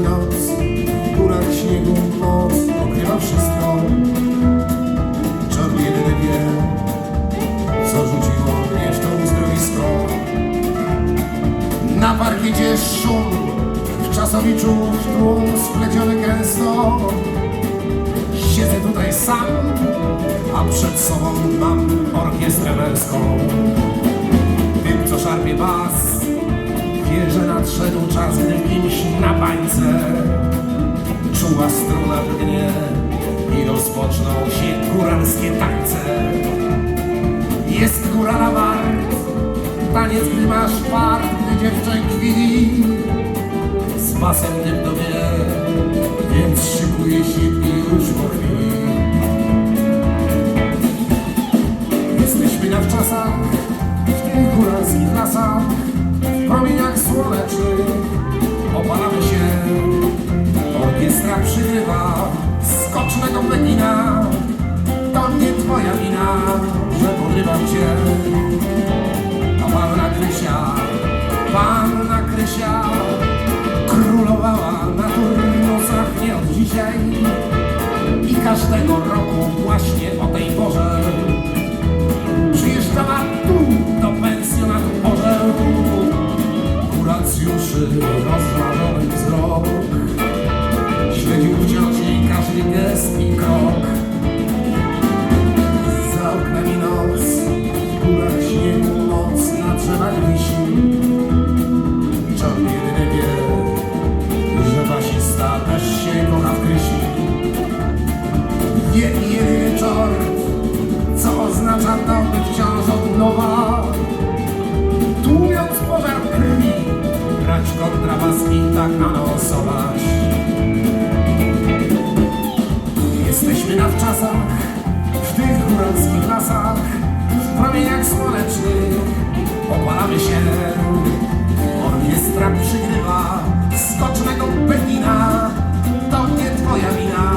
noc, w górach śniegu moc pokrywa wszystko. Czarny jedyny wie, co rzuciło mnie w to uzdrowisko. Na parkiecie szum, w czasowiczu tłum spleciony gęsto. Siedzę tutaj sam, a przed sobą mam orkiestrę męską. Tym, co szarpie bas, że nadszedł czas, gdy kimś na bańce czuła struna drgnie i rozpoczną się góralskie tańce. Jest górala wart, taniec, gdy masz fart, gdy dziewczę kwili z basem cię. A panna Krysia, panna Krysia królowała na turnusach nie od dzisiaj i każdego roku właśnie o tej porze tak anonsować Jesteśmy na wczasach, w tych góralskich lasach w promieniach słonecznych. Opalamy się. Orkiestra przygrywa skocznego Pekina to nie twoja wina,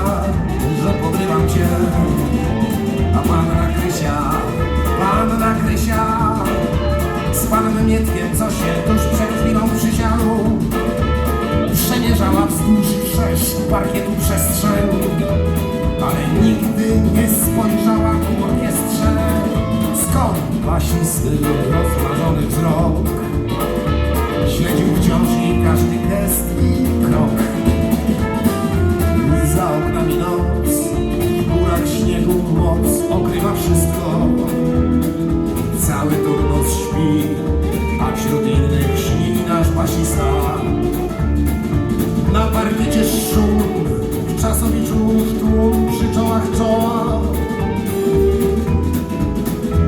że podrywam cię. A panna Krysia, panna Krysia Z panem Mietkiem, co się tuż przed chwilą przysiadł Przemierzała wzdłuż sześć parkietu przestrzeń Ale nigdy nie spojrzała ku orkiestrze Skąd basisty rozmarzony wzrok? Śledził wciąż jej każdy gest i krok. Za oknami noc, w górach śniegu moc okrywa wszystko. Czołach czoła.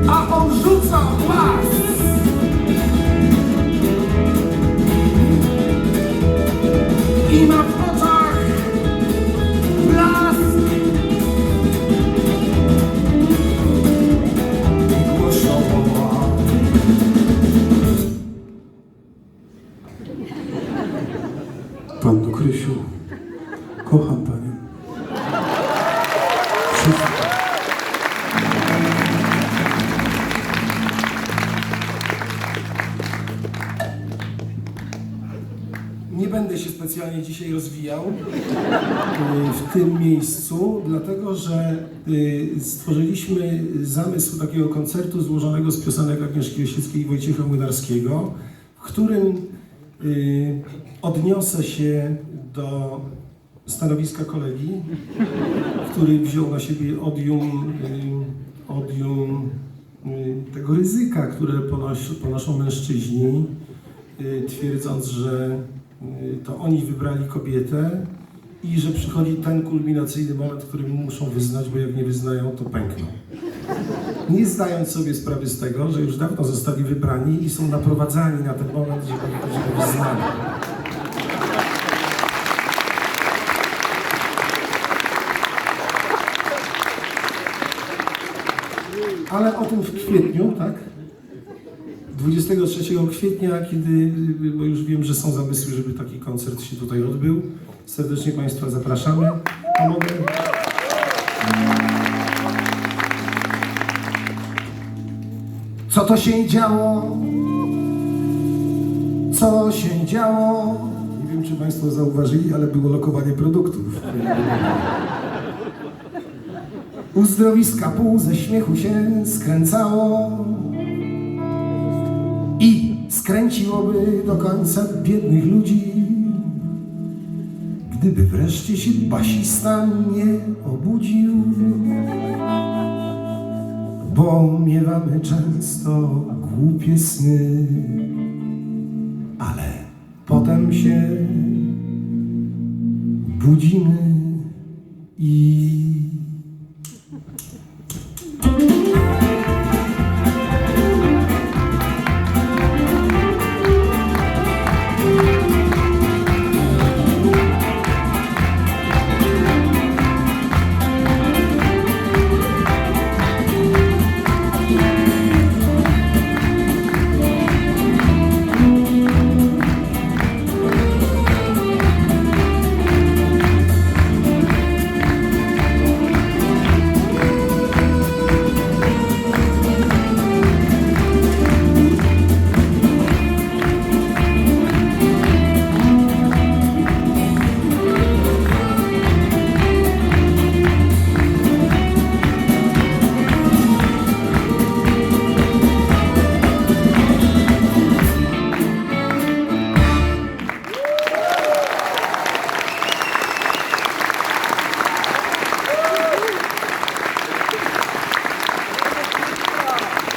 A on rzuca! I ma w oczach blask głośno woła. Panno Krysiu, kocham Panią. Nie będę się specjalnie dzisiaj rozwijał y, w tym miejscu, dlatego że y, stworzyliśmy zamysł takiego koncertu złożonego z piosenek Agnieszki Osieckiej i Wojciecha Młynarskiego, w którym y, odniosę się do stanowiska kolegi, który wziął na siebie odium, odium tego ryzyka, które ponosz, ponoszą mężczyźni, twierdząc, że to oni wybrali kobietę i że przychodzi ten kulminacyjny moment, który muszą wyznać, bo jak nie wyznają, to pękną. Nie zdając sobie sprawy z tego, że już dawno zostali wybrani i są naprowadzani na ten moment, żeby, żeby wyznali. Ale o tym w kwietniu, tak? 23 kwietnia, kiedy, bo już wiem, że są zamysły, żeby taki koncert się tutaj odbył. Serdecznie Państwa zapraszamy. A mogę... Co to się działo? Co się działo? Nie wiem, czy Państwo zauważyli, ale było lokowanie produktów. Uzdrowiska pół ze śmiechu się skręcało i skręciłoby do końca biednych ludzi, gdyby wreszcie się basista nie obudził. Bo miewamy często głupie sny, ale potem się budzimy i